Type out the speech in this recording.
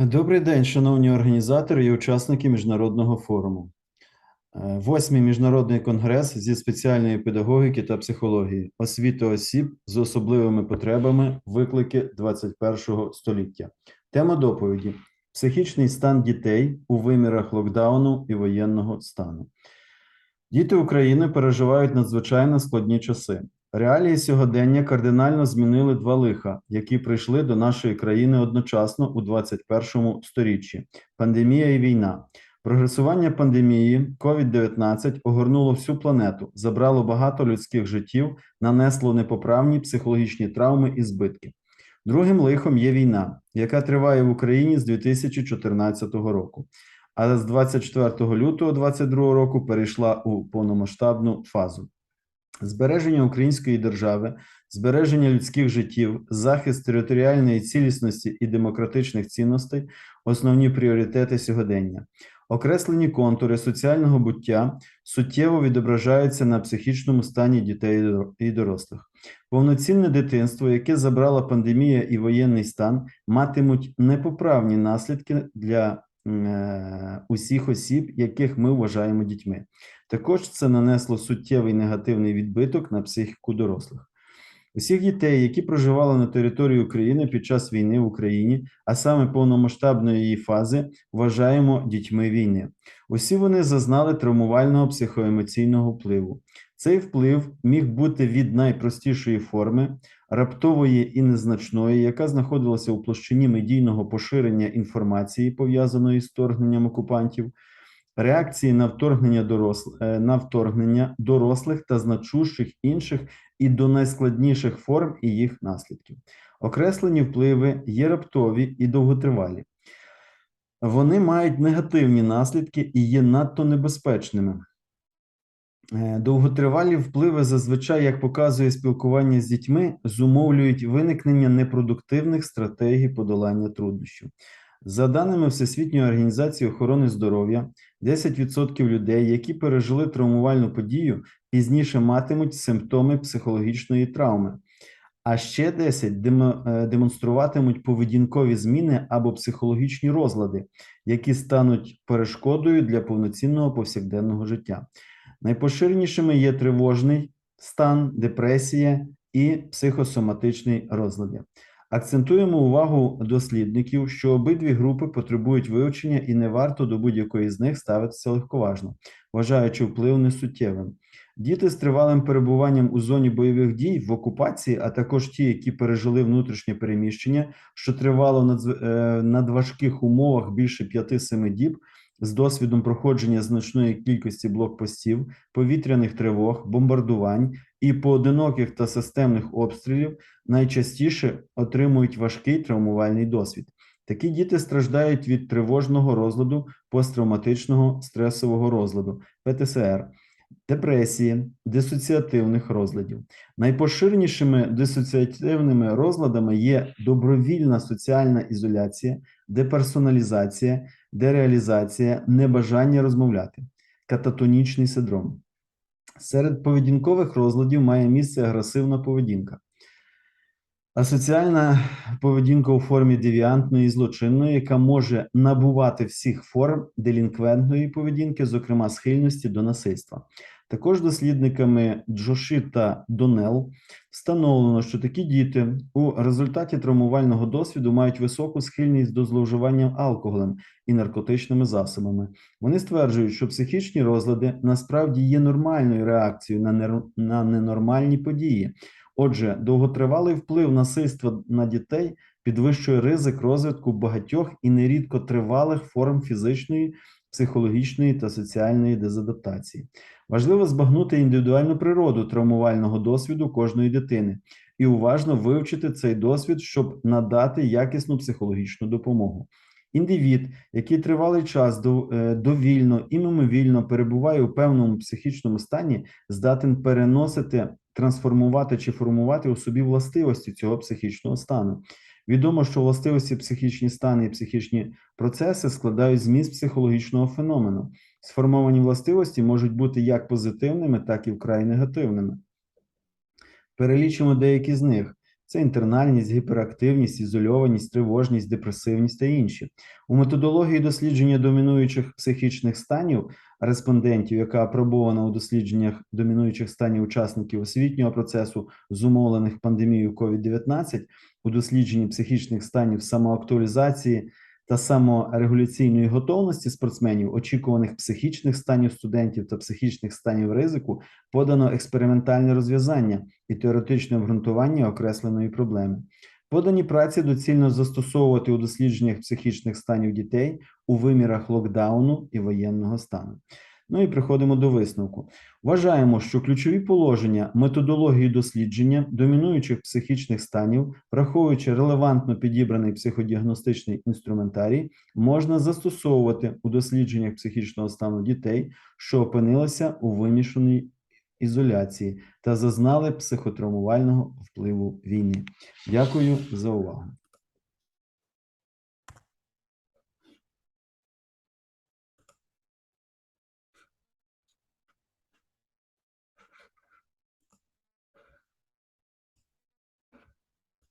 Добрий день, шановні організатори і учасники міжнародного форуму. Е, Восьмий міжнародний конгрес зі спеціальної педагогіки та психології, освіти осіб з особливими потребами, виклики 21 століття. Тема доповіді: психічний стан дітей у вимірах локдауну і воєнного стану. Діти України переживають надзвичайно складні часи. Реалії сьогодення кардинально змінили два лиха, які прийшли до нашої країни одночасно у 21 сторіччі: пандемія і війна. Прогресування пандемії COVID-19 огорнуло всю планету, забрало багато людських життів, нанесло непоправні психологічні травми і збитки. Другим лихом є війна, яка триває в Україні з 2014 року, а з 24 лютого 2022 року перейшла у повномасштабну фазу. Збереження української держави, збереження людських життів, захист територіальної цілісності і демократичних цінностей основні пріоритети сьогодення. Окреслені контури соціального буття суттєво відображаються на психічному стані дітей і дорослих. Повноцінне дитинство, яке забрала пандемія і воєнний стан, матимуть непоправні наслідки для е, усіх осіб, яких ми вважаємо дітьми. Також це нанесло суттєвий негативний відбиток на психіку дорослих. Усіх дітей, які проживали на території України під час війни в Україні, а саме повномасштабної її фази, вважаємо дітьми війни. Усі вони зазнали травмувального психоемоційного впливу. Цей вплив міг бути від найпростішої форми, раптової і незначної, яка знаходилася у площині медійного поширення інформації, пов'язаної з вторгненням окупантів, реакції на вторгнення дорослих, на вторгнення дорослих та значущих інших і до найскладніших форм і їх наслідків. Окреслені впливи є раптові і довготривалі. Вони мають негативні наслідки і є надто небезпечними. Е, Довготривалі впливи зазвичай, як показує спілкування з дітьми, зумовлюють виникнення непродуктивних стратегій подолання труднощів. За даними Всесвітньої організації охорони здоров'я, 10% людей, які пережили травмувальну подію, пізніше матимуть симптоми психологічної травми, а ще 10 демо- е, демонструватимуть поведінкові зміни або психологічні розлади, які стануть перешкодою для повноцінного повсякденного життя. Найпоширенішими є тривожний стан, депресія і психосоматичний розлади. Акцентуємо увагу дослідників, що обидві групи потребують вивчення і не варто до будь-якої з них ставитися легковажно, вважаючи вплив несуттєвим. Діти з тривалим перебуванням у зоні бойових дій в окупації, а також ті, які пережили внутрішнє переміщення, що тривало е, надважких умовах більше 5-7 діб, з досвідом проходження значної кількості блокпостів, повітряних тривог, бомбардувань і поодиноких та системних обстрілів, найчастіше отримують важкий травмувальний досвід. Такі діти страждають від тривожного розладу, посттравматичного стресового розладу, ПТСР, депресії, дисоціативних розладів. Найпоширенішими дисоціативними розладами є добровільна соціальна ізоляція, деперсоналізація, дереалізація, небажання розмовляти, кататонічний синдром. Серед поведінкових розладів має місце агресивна поведінка. Асоціальна поведінка у формі девіантної і злочинної, яка може набувати всіх форм делінквентної поведінки, зокрема схильності до насильства. Також дослідниками Джоші та Донел встановлено, що такі діти у результаті травмувального досвіду мають високу схильність до зловживання алкоголем і наркотичними засобами. Вони стверджують, що психічні розлади насправді є нормальною реакцією на, ненормальні події. Отже, довготривалий вплив насильства на дітей підвищує ризик розвитку багатьох і нерідко тривалих форм фізичної, психологічної та соціальної дезадаптації. Важливо збагнути індивідуальну природу травмувального досвіду кожної дитини і уважно вивчити цей досвід, щоб надати якісну психологічну допомогу. Індивід, який тривалий час е, довільно і мимовільно перебуває у певному психічному стані, здатен переносити, трансформувати чи формувати у собі властивості цього психічного стану. Відомо, що властивості психічні стани і психічні процеси складають зміст психологічного феномену. Сформовані властивості можуть бути як позитивними, так і вкрай негативними. Перелічимо деякі з них: Це інтернальність, гіперактивність, ізольованість, тривожність, депресивність та інші. У методології дослідження домінуючих психічних станів респондентів, яка апробована у дослідженнях домінуючих станів учасників освітнього процесу, зумовлених пандемією COVID-19, у дослідженні психічних станів самоактуалізації та саморегуляційної готовності спортсменів, очікуваних психічних станів студентів та психічних станів ризику, подано експериментальне розв'язання і теоретичне обґрунтування окресленої проблеми. Подані праці доцільно застосовувати у дослідженнях психічних станів дітей у вимірах локдауну і воєнного стану. Ну і приходимо до висновку. Вважаємо, що ключові положення методології дослідження домінуючих психічних станів, враховуючи релевантно підібраний психодіагностичний інструментарій, можна застосовувати у дослідженнях психічного стану дітей, що опинилися у вимішаній ізоляції та зазнали психотравмувального впливу війни. Дякую за увагу.